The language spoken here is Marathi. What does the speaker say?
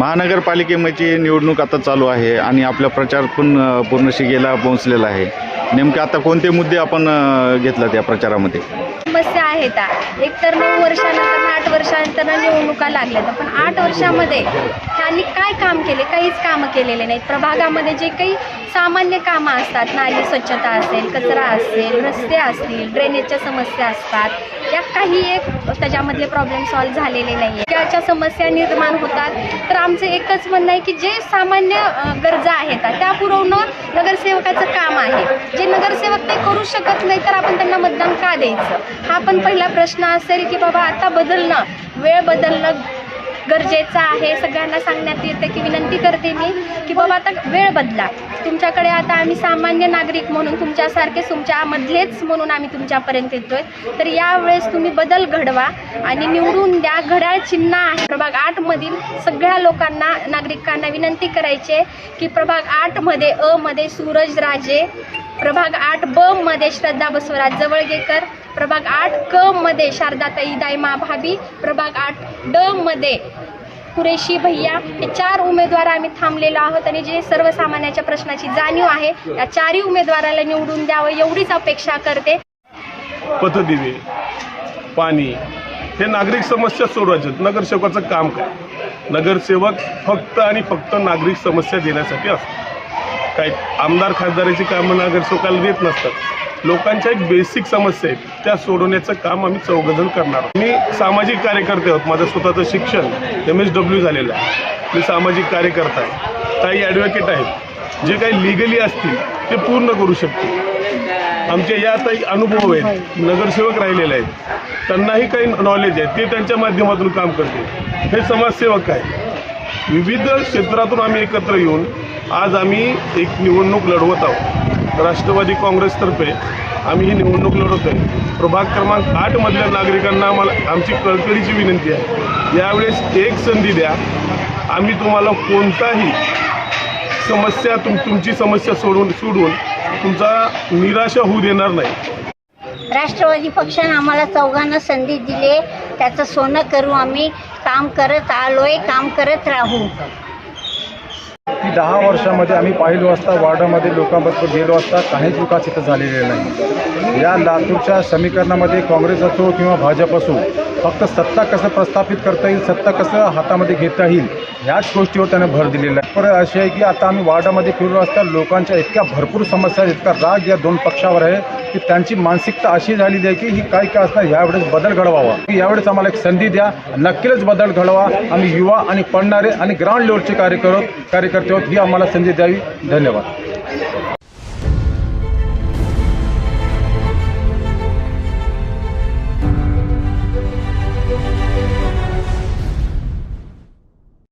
महानगरपालिकेमध्ये निवडणूक आता चालू आहे आणि आपला प्रचार पण पूर्ण शिगेला पोहोचलेला आहे. नेमके आता कोणते मुद्दे आपण घेतलात या प्रचारामध्ये? समस्या आहेत एक तर नऊ वर्षानंतर आठ वर्षानंतर निवडणुका लागल्या पण आठ वर्षामध्ये त्यांनी काय काम केले? काहीच कामं केलेले नाहीत. प्रभागामध्ये जे काही सामान्य कामं असतात नाली स्वच्छता असेल कचरा असेल रस्ते असतील ड्रेनेजच्या समस्या असतात या काही एक त्याच्यामधले प्रॉब्लेम सॉल्व्ह झालेले नाही आहे त्याच्या समस्या निर्माण होतात. तर आमचं एकच म्हणणं आहे की जे सामान्य गरजा आहेत त्या पुरवणं नगरसेवकाचं काम आहे. जे नगरसेवक ते करू शकत नाही तर आपण त्यांना मतदान का द्यायचं? हा पण पहिला प्रश्न असेल की बाबा आता बदलणं वेळ बदलणं गरजेचं आहे. सगळ्यांना सांगण्यात येतं की विनंती करते मी की बाबा आता वेळ बदला. तुमच्याकडे आता आम्ही सामान्य नागरिक म्हणून तुमच्यासारखे तुमच्यामधलेच म्हणून आम्ही तुमच्यापर्यंत येतोय. तर यावेळेस तुम्ही बदल घडवा आणि निवडून द्या. घड्याळ चिन्ह आहे. प्रभाग आठमधील सगळ्या लोकांना नागरिकांना विनंती करायची की प्रभाग आठमध्ये अ मध्ये सूरज राजे प्रभाग आठ ब मध्ये श्रद्धा बसवराज जवळगेकर. प्रभाग आठ क मध्ये शारदाताई दायमा भाभी. प्रभाग आठ ड मध्ये कुरेशी भैया. हे चार उमेदवार आम्ही थांबलेलो आहोत आणि जे सर्वसामान्याच्या प्रश्नाची जाणीव आहे त्या चारही उमेदवाराला निवडून द्यावं एवढीच अपेक्षा करते. पथदिवे पाणी हे नागरिक समस्या सोडवायच्या नगरसेवकाचं काम काय? नगरसेवक फक्त आणि फक्त नागरिक समस्या देण्यासाठी असतो काही आमदार खासदाराची कामं नगरसेवकाला देत नसतात. लोकांच्या एक बेसिक समस्या आहेत त्या सोडवण्याचं काम आम्ही चौघजण करणार मी सामाजिक कार्यकर्ते आहोत. माझं स्वतःचं शिक्षण एम एस डब्ल्यू झालेलं आहे. मी सामाजिक कार्यकर्ता आहे. काही ॲडव्होकेट आहेत. जे काही लिगली असतील ते पूर्ण करू शकतील. आमचे या काही अनुभव आहेत. नगरसेवक राहिलेले आहेत. त्यांनाही काही नॉलेज आहे. ते त्यांच्या माध्यमातून काम करतील. हे समाजसेवक आहे विविध क्षेत्रातून आम्ही एकत्र येऊन आज आम्ही एक निवडणूक लढवत आहोत. राष्ट्रवादी काँग्रेसतर्फे आम्ही ही निवडणूक लढवत आहे. प्रभाग क्रमांक आठमधल्या नागरिकांना आम्हाला आमची कळकळीची विनंती आहे. यावेळेस एक संधी द्या. आम्ही तुम्हाला कोणताही समस्या तुम तुमची समस्या सोडून सोडून तुमचा निराशा होऊ देणार नाही. राष्ट्रवादी पक्षानं आम्हाला चौघांना संधी दिली. त्याचं सोनं करू आम्ही. काम करत आलोय. काम करत राहू. दहा वर्षामध्ये आम्ही पाहिलो असता वार्डामध्ये लोकांबरोबर गेलो असता काहीच विकास इथं झालेले नाही. या लातूरच्या समीकरणामध्ये काँग्रेस असो किंवा भाजप असो फक्त सत्ता कसं प्रस्थापित करता येईल सत्ता कसं हातामध्ये घेता येईल ह्याच गोष्टीवर त्याने भर दिलेला आहे. पर अशी आहे की आता आम्ही वार्डामध्ये फिरलो असता लोकांच्या इतक्या भरपूर समस्या इतका राग या दोन पक्षावर आहे की त्यांची मानसिकता अशी झालेली आहे की ही काय काय असणार यावेळेस बदल घडवावा. की यावेळेस आम्हाला एक संधी द्या नक्कीच बदल घडवा. आम्ही युवा आणि पडणारे आणि ग्राउंड लेवलचे कार्यकर कार्यकर्ते आहोत ही आम्हाला संधी द्यावी. धन्यवाद.